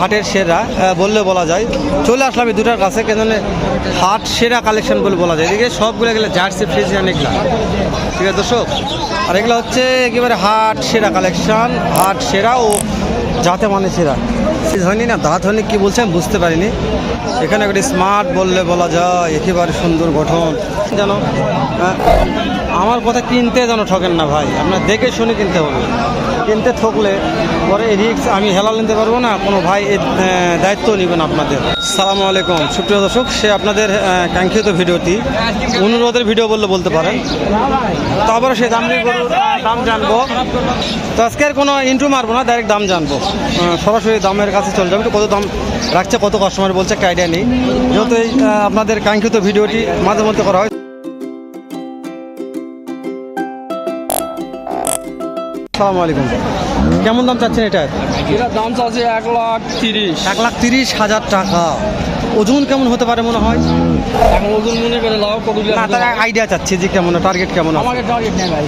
হাটের সেরা বললে বলা যায়। চলে আসলাম এই দুটার কাছে কেন হাট সেরা কালেকশন বলে বলা যায়। এদিকে সবগুলো গেলে জার্সি ফ্রিজিয়ান এগুলা ঠিক আছে দর্শক? আর এগুলো হচ্ছে একেবারে হাট সেরা কালেকশন হাট সেরা ও যাতে মানে সেরা। হয়নি না দাঁত হয়নি কী বলছেন বুঝতে পারিনি। এখানে একটি স্মার্ট বললে বলা যায় একেবারে সুন্দর গঠন। আহ, আমার কথা কিনতে যেন ঠকেন না ভাই আপনার দেখে শুনে কিনতে হবে। কিনতে ঠকলে পরে রিক্স আমি হেলাল নিতে পারব না, কোনো ভাই এর দায়িত্ব নেবেন আপনাদের। সালামু আলাইকুম। সুপ্রিয় দর্শক, সে আপনাদের কাঙ্ক্ষিত ভিডিওটি অনুরোধের ভিডিও বললে বলতে পারেন। তারপরে সেই দাম দাম জানব। তো আজকে আর কোনো ইন্টু মারবো না ডাইরেক্ট দাম জানব। সরাসরি দামের কাছে চলে যাব। কত দাম রাখছে, কত কাস্টমার বলছে, একটা আইডিয়া নেই। যেহেতু আপনাদের কাঙ্ক্ষিত ভিডিওটি মাঝে মধ্যে করা হয়। সালামু আলাইকুম। কেমন দাম চাচ্ছেন এটার? এটার দাম চাচ্ছে এক লাখ তিরিশ। এক লাখ তিরিশ হাজার টাকা। ওজন কেমন হতে পারে মনে হয়? এখন ওজন মনে করে লাভ কত না তার আইডিয়া চাচ্ছি যে কেমন টার্গেট কেমন আমাকে টার্গেট নেই ভাই।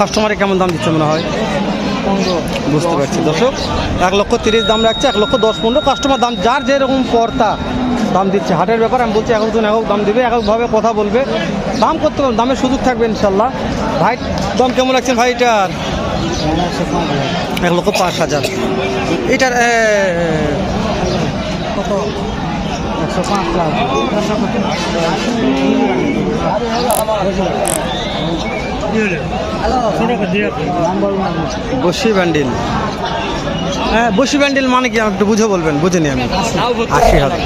কাস্টমারে কেমন দাম দিচ্ছে মনে হয়? বুঝতে পারছি। দর্শক এক লক্ষ তিরিশ দাম রাখছে এক লক্ষ দশ পনেরো। কাস্টমার দাম যার যেরকম পর্তা দাম দিচ্ছে। হাটের ব্যাপার আমি বলছি একজন একক দাম দিবে এককভাবে কথা বলবে। দাম করতে দামের সুযোগ থাকবে ইনশাল্লাহ। ভাই দাম কেমন রাখছেন ভাই এটার? এক লক্ষ পাঁচ হাজার। এটার কত? একশো পাঁচ বসি ব্যান্ডিল। হ্যাঁ বসি ব্যান্ডিল মানে কি? আমাকে একটু বুঝে বলবেন, বুঝে নি আমি। আশি হাজার।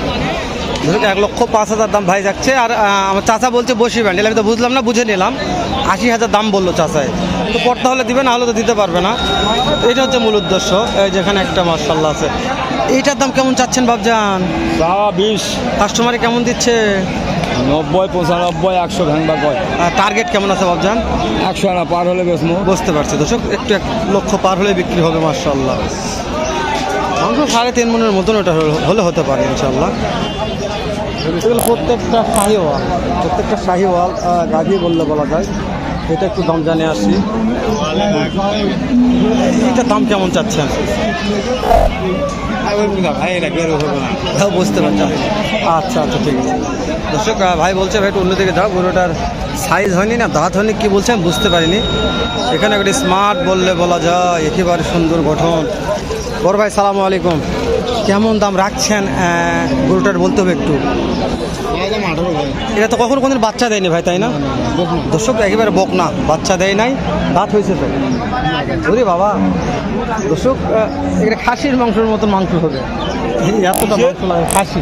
এক লক্ষ পাঁচ হাজার দাম ভাই যাচ্ছে। আর আমার চাচা বলছে বসি ব্যান্ডেল। আমি তো বুঝলাম না, বুঝে নিলাম। আশি হাজার দাম বলল চাচায় তো পড়তে হলে দিবে না হলে তো দিতে পারবে না। এটা হচ্ছে মূল উদ্দেশ্য। এই যেখানে একটা মার্শাল্লাহ আছে। এইটার দাম কেমন চাচ্ছেন বাবজান বাবা বিশ। কাস্টমারে কেমন দিচ্ছে? নব্বই পঁচানব্বই একশো ভাঙবা কয়। টার্গেট কেমন আছে বাবজান একশো আনা পার হলে বেসমো বুঝতে পারছি। দর্শক একটু এক লক্ষ পার হলে বিক্রি হবে মার্শাল্লাহ মাংস সাড়ে তিন মনের মতন ওটা হলে- হতে পারে ইনশাল্লাহ প্রত্যেকটা শাহিওয়াল প্রত্যেকটা শাহিওয়াল গাভী বললে বলা যায়। এটা একটু দাম জানিয়ে আসি। এটা দাম কেমন চাচ্ছেন? হ্যাঁ বুঝতে পারছি। আচ্ছা আচ্ছা ঠিক আছে। দর্শক ভাই বলছে, ভাই, একটু অন্যদিকে যাও। গরুটার সাইজ হয়নি না, দাঁত হয়নি, কি বলছেন বুঝতে পারিনি। এখানে একটি স্মার্ট বললে বলা যায়, একেবারে সুন্দর গঠন। বড় ভাই, সালামু আলাইকুম। কেমন দাম রাখছেন? গরুটার বলতে হবে একটু। এটা তো কখনো কোনদিন বাচ্চা দেয়নি ভাই, তাই না? দর্শক একেবারে বক না বাচ্চা দেয় নাই, দাঁত হয়েছে তো। ওরে বাবা। দর্শক এটা খাসির মাংসের মতন মাংস হবে। এতটা মাংস লাগে খাসি।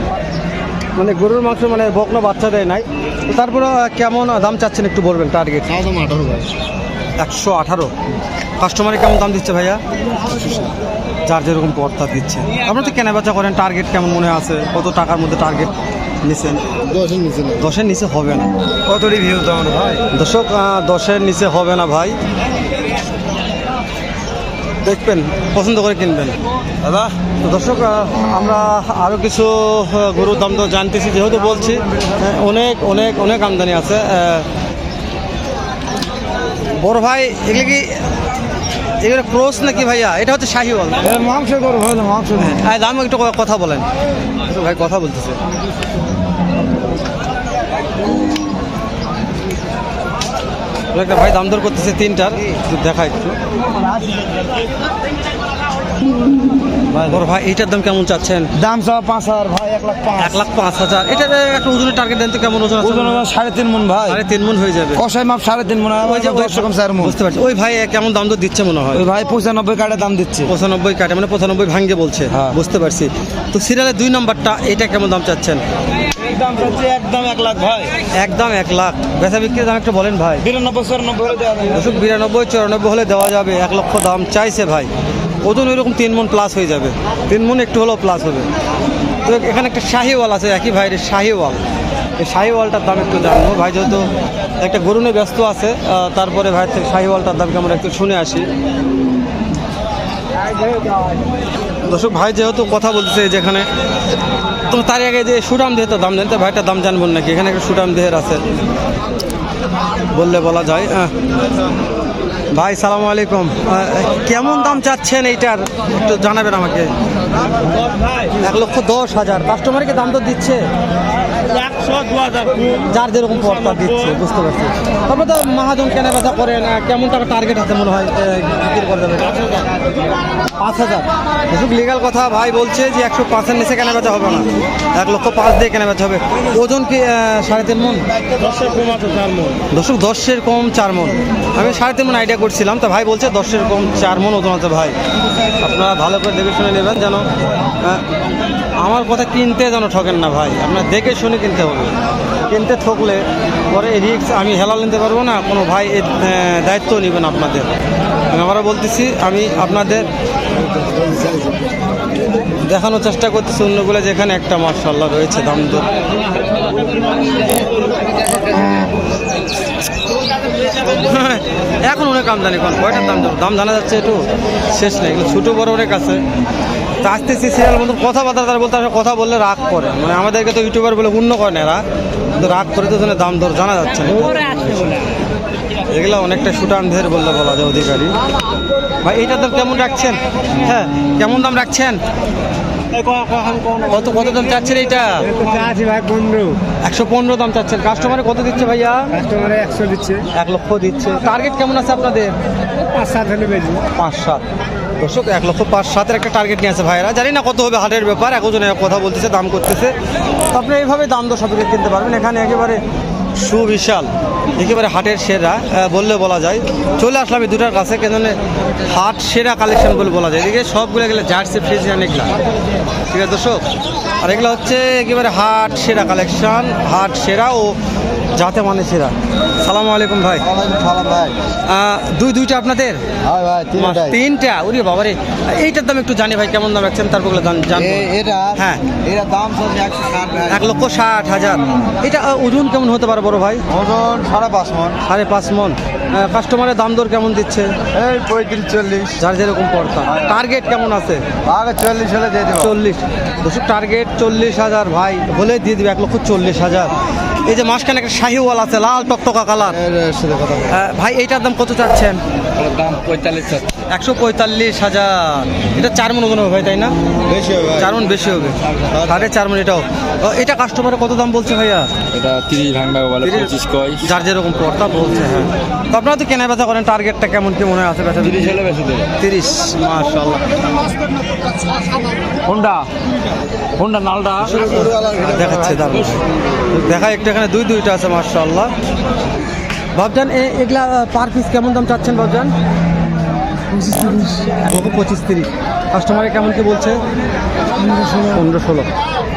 মানে গরুর মাংস মানে বকনা, বাচ্চা দেয় নাই। তারপরে কেমন দাম চাচ্ছেন একটু বলবেন টার্গেট একশো আঠারো। কাস্টমারে কেমন দাম দিচ্ছে ভাইয়া? যার যেরকম পর্তা দিচ্ছে। আপনার তো কেনা বেচা করেন টার্গেট কেমন মনে আছে? কত টাকার মধ্যে টার্গেট নিছেন দশের নিচে হবে না। কত রিভিউ দাম ভাই? দর্শক দশের নিচে হবে না ভাই। দেখবেন পছন্দ করে কিনবেন। দাদা? তো দর্শক আমরা আরও কিছু গরুর দাম তো জানতেছি। যেহেতু বলছি অনেক অনেক অনেক আমদানি আছে। বড় ভাই এগুলো কি এগুলো ক্রোস নাকি ভাইয়া? এটা হচ্ছে শাহিওয়াল। মাংস করো ভাই মাংস হ্যাঁ দাম একটু কথা বলেন। ভাই কথা বলতেছে। একটা ভাই দাম দর করতেছে তিনটার। দেখা একটু। বড় ভাই এইটার দাম কেমন চাচ্ছেন? দাম সব পাঁচ হাজার ভাই এক লাখ পাঁচ। এক লাখ পাঁচ হাজার। এটা একটা ওজনের টার্গেট দেন তো কেমন ওজন ওজন সাড়ে তিন মন ভাই। সাড়ে তিন মন হয়ে যাবে। কষাই মাপ সাড়ে তিন মন ওই যে দশ রকম চার মন। বুঝতে পারছি। ওই ভাই কেমন দাম দর দিচ্ছে মনে হয়? ওই ভাই পঁচানব্বই কাটে দাম দিচ্ছে। পঁচানব্বই কাটে মানে পঁচানব্বই ভাঙ্গে বলছে। হ্যাঁ। বুঝতে পারছি। তো সিরিয়ালের দুই নম্বরটা এটা কেমন দাম চাচ্ছেন? দাম হচ্ছে একদম এক লাখ ভাই। একদম এক লাখ। বেচা বিক্রির দাম একটু বলেন ভাই। বিরানব্বই চুরানব্বই হলে দেওয়া যাবে। বিরানব্বই চুরানব্বই হলে দেওয়া যাবে। এক লক্ষ দাম চাইছে ভাই। ওজন ওইরকম তিন মন প্লাস হয়ে যাবে। তিন মন একটু হলেও প্লাস হবে। তো এখানে একটা শাহিওয়াল আছে, একই ভাইয়ের শাহিওয়াল এই শাহিওয়ালটার দাম একটু জানব। ভাই যেহেতু একটা গরু নিয়ে ব্যস্ত আছে তারপরে ভাই থেকে শাহিওয়ালটার দামকে আমরা একটু শুনে আসি। দর্শক, ভাই যেহেতু কথা বলতেছে যেখানে তো তার আগে যে সুরাম দেহের দাম জানতে, ভাইটার দাম জানবেন নাকি? এখানে একটা সুরাম দেহের আছে। বললে বলা যায়। ভাই সালাম আলাইকুম। কেমন দাম চাচ্ছেন এইটার? একটু জানাবেন আমাকে। এক লক্ষ দশ হাজার। কাস্টমারকে দাম তো দিচ্ছে। যার যেরকম পড়তা দিচ্ছে বুঝতে পারছি। তারপরে তো মহাজন কেনা বেচা করেন না কেমন টাকা টার্গেট আছে মনে হয় বিক্রি করে দেবে? পাঁচ হাজার। এসব লিগাল কথা ভাই বলছে যে একশো পাঁচের নিচে কেনা বেচা হবে না। এক লক্ষ পাঁচ দিয়ে কেনা বেচা হবে। ওজন কি সাড়ে তিন মন চার মন দশক দশের কম চার মন আমি সাড়ে তিন মন আইডিয়া করছিলাম তা ভাই বলছে দশের কম চার মন ওজন আছে ভাই। আপনারা ভালো করে দেখে শুনে নেবেন যেন আমার কথা কিনতে যেন ঠকেন না ভাই। আপনার দেখে শুনে কিনতে হবে। কিনতে ঠকলে পরে রিক্স আমি হেলাল নিতে পারব না, কোনো ভাই এর দায়িত্ব নেবেন আপনাদের। আমি বলতেছি, আমি আপনাদের দেখানোর চেষ্টা করতেছি অন্যগুলো যেখানে একটা মার্শাল্লাহ রয়েছে দাম দর। এখন অনেক আমদানি, কোন কয়টার দাম? দাম জানা যাচ্ছে একটু, শেষ নেই এগুলো ছোটো বড় অনেক আছে। তা আসতেছি সিরিয়াল মতো কথাবার্তা, তারা বলতে আসলে কথা বললে রাগ করে। মানে আমাদেরকে তো ইউটিউবার বলে পূর্ণ করে না কিন্তু রাগ করে তো দাম দর জানা যাচ্ছে না। এগুলো অনেকটা সুটানদের বললে বলা যায় অধিকারী। ভাই এটা দাম কেমন রাখছেন? হ্যাঁ কেমন দাম রাখছেন? কত কত দাম চাচ্ছেন পনেরো একশো পনেরো দাম চাচ্ছেন। কাস্টমারে কত দিচ্ছে ভাইয়া? একশো দিচ্ছে এক লক্ষ দিচ্ছে। টার্গেট কেমন আছে আপনাদের? পাঁচ সাত। হলে পাঁচ সাত দর্শক, এক লক্ষ পাঁচ সাতের একটা টার্গেট নিয়ে আছে ভাইরা জানি না কত হবে হাটের ব্যাপার একজনে কথা বলতেছে, দাম করতেছে। আপনি এইভাবে দাম দর কিনতে পারবেন। এখানে একেবারে সুবিশাল, একেবারে হাটের সেরা বললে বলা যায়। চলে আসলাম এই দুটার কাছে কেন হাট সেরা কালেকশন বলে বলা যায়। এদিকে সবগুলো গেলে জার্সি ফ্রিজিয়ান এগুলা ঠিক আছে দর্শক? আর এগুলো হচ্ছে একেবারে হাট সেরা কালেকশন হাট সেরা ও যাতে মানে সেরা। সালাম আলাইকুম ভাই। সালাম ভাই। দুই দুইটা আপনাদের? হয় তিনটা? ওরে বাবারে। এইটার দাম একটু জানি ভাই কেমন দাম রাখছেন? তারপর জান এটা? হ্যাঁ। এটা দাম এক লক্ষ ষাট হাজার। এটা ওজন কেমন হতে পারে বড় ভাই? ওজন সাড়ে পাঁচ মন। সাড়ে পাঁচ মন। কাস্টমারের দাম দর কেমন দিচ্ছে? এই পঁয়ত্রিশ চল্লিশ। যার যেরকম পড়তা। টার্গেট কেমন আছে? আগে চল্লিশ হলে দিয়ে চল্লিশ। দর্শক টার্গেট চল্লিশ হাজার ভাই। বলে দিয়ে দিবে এক লক্ষ চল্লিশ হাজার। এই যে মাঝখানে একটা শাহিওয়াল আছে লাল টকটকা কালার। এর সাথে কথা বল। আহ, ভাই এইটার দাম কত চাচ্ছেন? দাম পঁয়তাল্লিশ একশো পঁয়তাল্লিশ হাজার। এটা চার মন ওজন হবে ভাই তাই না? বেশি হবে চার মন বেশি হবে। সাড়ে চার। মন এটাও। এটা কাস্টমারে কত দাম বলছে ভাইয়া? এটা তিরিশ ভাঙবা বলে পঁচিশ কয়। যার যেরকম পড়তা বলছে হ্যাঁ। তো আপনারা তো কেনা বেচা করেন টার্গেটটা কেমন কি মনে হয় আছে বেচা তিরিশ হলে বেশি দেবে। তিরিশ মাশাল্লাহ হোন্ডা হোন্ডা নালডা দেখাচ্ছে দারুণ দেখা একটু এখানে দুই দুইটা আছে মাশাল্লাহ বাবজান এ- এগুলা পার পিস কেমন দাম চাচ্ছেন বাবজান এক লক্ষ পঁচিশ তিরিশ। কাস্টমারে কেমন কি বলছে? পনেরো ষোলো।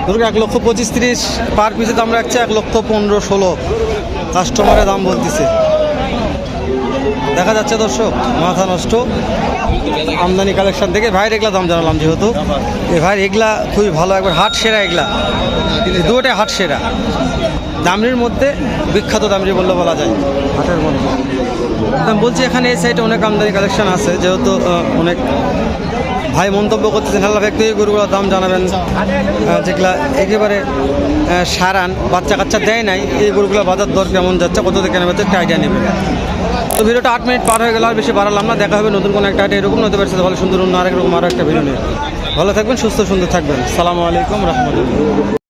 ধরুন এক লক্ষ পঁচিশ তিরিশ পার পিসের দাম রাখছে এক লক্ষ পনেরো ষোলো। কাস্টমারের দাম বলতেছে। দেখা যাচ্ছে দর্শক, মাথা নষ্ট। আমদানি কালেকশন থেকে ভাইয়ের এগুলা দাম জানালাম যেহেতু। এই ভাইয়ের এগুলা খুবই ভালো, একবার হাট সেরা এগুলা। এই দুটোটাই হাট সেরা। দামরির মধ্যে বিখ্যাত দামরি বললে বলা যায়। হাটের মধ্যে। বলছি, এখানে এই সাইডে অনেক আমদানি কালেকশন আছে, যেহেতু অনেক ভাই মন্তব্য করতেছেন হাল্লা এই গরুগুলোর দাম জানাবেন। যেগুলা একেবারে সারান, বাচ্চা কাচ্চা দেয় নাই, এই গরুগুলো বাজার দর কেমন যাচ্ছে, কত থেকে কেনা যাচ্ছে একটা আইডিয়া নেবেন। তো ভিডিওটা আট মিনিট পার হয়ে গেল, আর বেশি বাড়ালাম না, দেখা হবে নতুন কোনো একটা আইডিয়া, এরকম হতে পারছে ভালো সুন্দর অন্য আরেক রকম আরও একটা ভিডিও নিয়ে। ভালো থাকবেন, সুস্থ, সুন্দর থাকবেন। সালামু আলাইকুম, রহমতুল্লাহ।